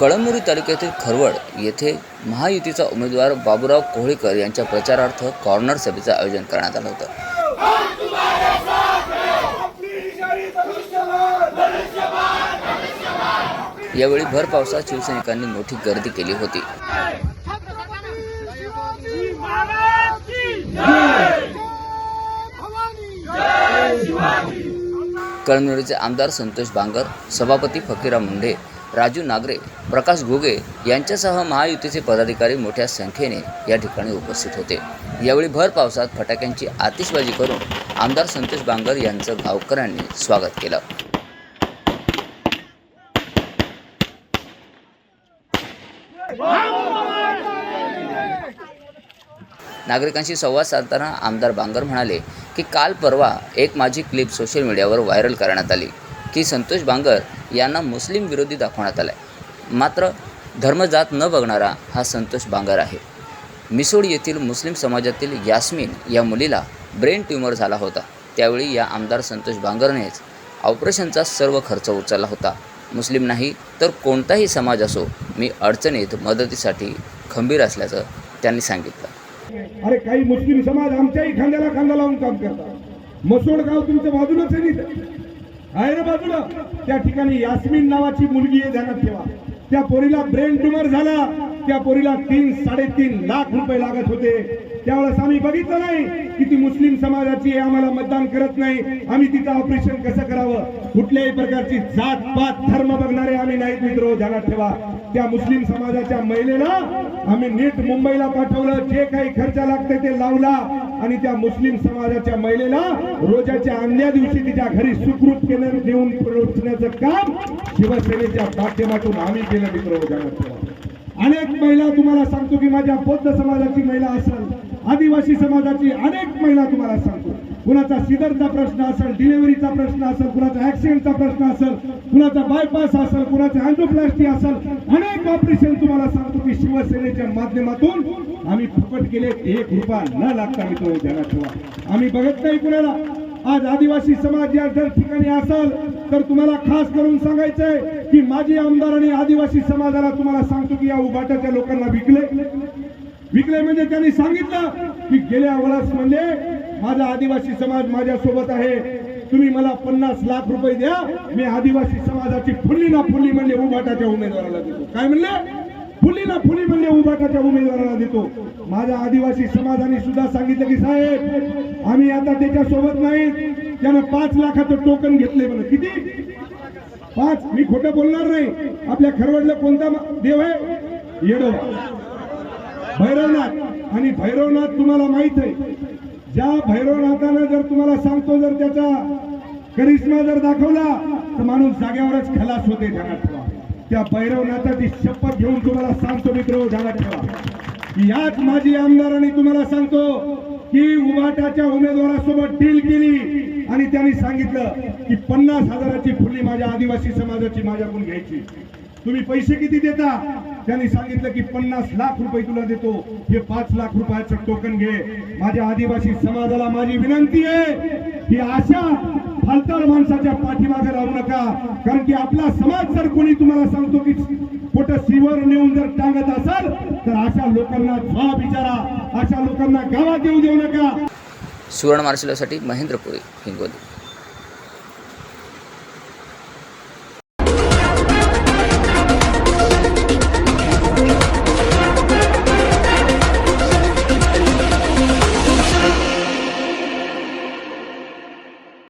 कळमनुरी तालुक्यातील खरवड येथे महायुतीचा उमेदवार बाबूराव कोहळीकर यांच्या प्रचारार्थ कॉर्नर सभेचं आयोजन करण्यात आलं होतं. यावेळी भर पावसात शिवसैनिकांनी मोठी गर्दी केली होती. कळमनुरीचे आमदार संतोष बांगर सभापती फकीरा मुंढे राजू नागरे प्रकाश घोगे यांच्यासह महायुतीचे पदाधिकारी मोठ्या संख्येने या ठिकाणी उपस्थित होते. यावेळी भर पावसात फटाक्यांची आतिषबाजी करून आमदार संतोष बांगर यांचं गावकऱ्यांनी स्वागत केलं. नागरिकांशी संवाद साधताना आमदार बांगर म्हणाले की काल परवा एक माझी क्लिप सोशल मीडियावर व्हायरल करण्यात आली. की संतोष बांगर यांना मुस्लिम विरोधी दाखवण्यात आलाय. मात्र धर्मजात न बघणारा हा संतोष बांगर आहे. मिसोड येथील मुस्लिम समाजातील यास्मिन या मुलीला ब्रेन ट्यूमर झाला होता. त्यावेळी या आमदार संतोष बांगरनेच ऑपरेशनचा सर्व खर्च उचलला होता. मुस्लिम नाही तर कोणताही समाज असो मी अडचणीत मदतीसाठी खंबीर असल्याचं त्यांनी सांगितलं. अरे काही मुस्लिम समाज आमच्याही खांद्याला खांदा लावून काम करतात. मसोड गाव तुमच्या बाजूलाच आहे आहे ना बाजूला? त्या ठिकाणी यास्मिन नावाची मुलगी आहे ध्यानात ठेवा. त्या पोरीला ब्रेन ट्युमर झाला. त्या पोरीला तीन साडेतीन लाख रुपये लागत होते. त्यावेळेस आम्ही बघितलं नाही की ती मुस्लिम समाजाची आम्हाला मतदान करत नाही. आम्ही तिचं ऑपरेशन कसं करावं? कुठल्याही प्रकारची जात पात धर्म बघणारे आम्ही नाहीत मित्र ध्यानात ठेवा. त्या मुस्लिम समाजाच्या महिलेला आम्ही नीट मुंबईला पाठवलं. जे काही खर्च लागते ते लावला. आणि त्या मुस्लिम समाजाच्या महिलेला रोजाच्या अंध्या दिवशी तिच्या घरी सुखरूप केलं देऊन पोहोचण्याचं काम शिवसेनेच्या माध्यमातून आम्ही केलं मित्र अनेक महिला तुम्हाला सांगतो की माझ्या बौद्ध समाजाची महिला असेल आदिवासी समाजाची अनेक महिला तुम्हाला सांगतो. कुणाचा सिदरचा प्रश्न असेल डिलिव्हरीचा प्रश्न असेल कुणाचा ऍक्सिडेंटचा प्रश्न असेल कुणाचा बायपास असेल कुणाचा अँडोप्लास्टी असेल अनेक ऑपरेशन तुम्हाला सांगतो की शिवसेनेच्या माध्यमातून आम्ही फुकट केले एक रुपया न लागता मित्र ध्यानात ठेवा. आम्ही बघत नाही कुणाला. आज आदिवासी समाज या जर ठिकाणी असाल तर तुम्हाला खास करून सांगायचंय की माजी आमदार आणि आदिवासी समाजाला तुम्हाला सांगतो की या उभाटाच्या लोकांना विकले. विकले म्हणजे त्यांनी सांगितलं की गेल्या वर्ष म्हणजे माझा आदिवासी समाज माझ्यासोबत आहे. तुम्ही मला पन्नास लाख रुपये द्या. मी आदिवासी समाजाची फुल्ली ना फुल्ली म्हणजे उभाटाच्या उमेदवाराला देतो. काय म्हणले? फुल्ली ना फुली म्हणजे उभाटाच्या उमेदवाराला देतो. माझ्या आदिवासी समाजाने सुद्धा सांगितलं की साहेब आम्ही आता त्याच्या सोबत नाही. त्यानं पाच लाखाचं टोकन घेतले म्हणे किती? पाच? मी खोटं बोलणार नाही. आपल्या खरवडला कोणता देव आहे? येडोबा. भैरवनाथ. आणि भैरवनाथ तुम्हाला माहीत आहे. ज्या भैरवनाथानं जर तुम्हाला सांगतो जर त्याचा करिश्मा जर दाखवला तर माणूस जाग्यावरच खलास होते ध्यानात ठेवा. त्या भैरवनाथाची शपथ घेऊन तुम्हाला सांगतो मित्र ध्यानात ठेवा. याच माझी आमदारांनी तुम्हाला सांगतो की उभाटाच्या उमेदवारासोबत डील केली आणि त्यांनी सांगितलं की पन्नास हजाराची फुली माझ्या आदिवासी समाजाची माझ्याकडून घ्यायची. तुम्ही पैसे किती देता? त्यांनी सांगितलं की पन्नास लाख रुपये तुला देतो. हे पाच लाख रुपयाचं टोकन घे. माझ्या आदिवासी समाजाला माझी विनंती आहे की अशा फालतार माणसाच्या पाठीमागे राहू नका. कारण की आपला समाज जर कोणी तुम्हाला सांगतो की कुठं सीवर नेऊन जर टांगत असाल तर अशा लोकांना जबाब विचारा. अशा लोकांना गावात येऊ देऊ नका. सुवर्ण मार्शलसाठी महेंद्रपुरी हिंगोली.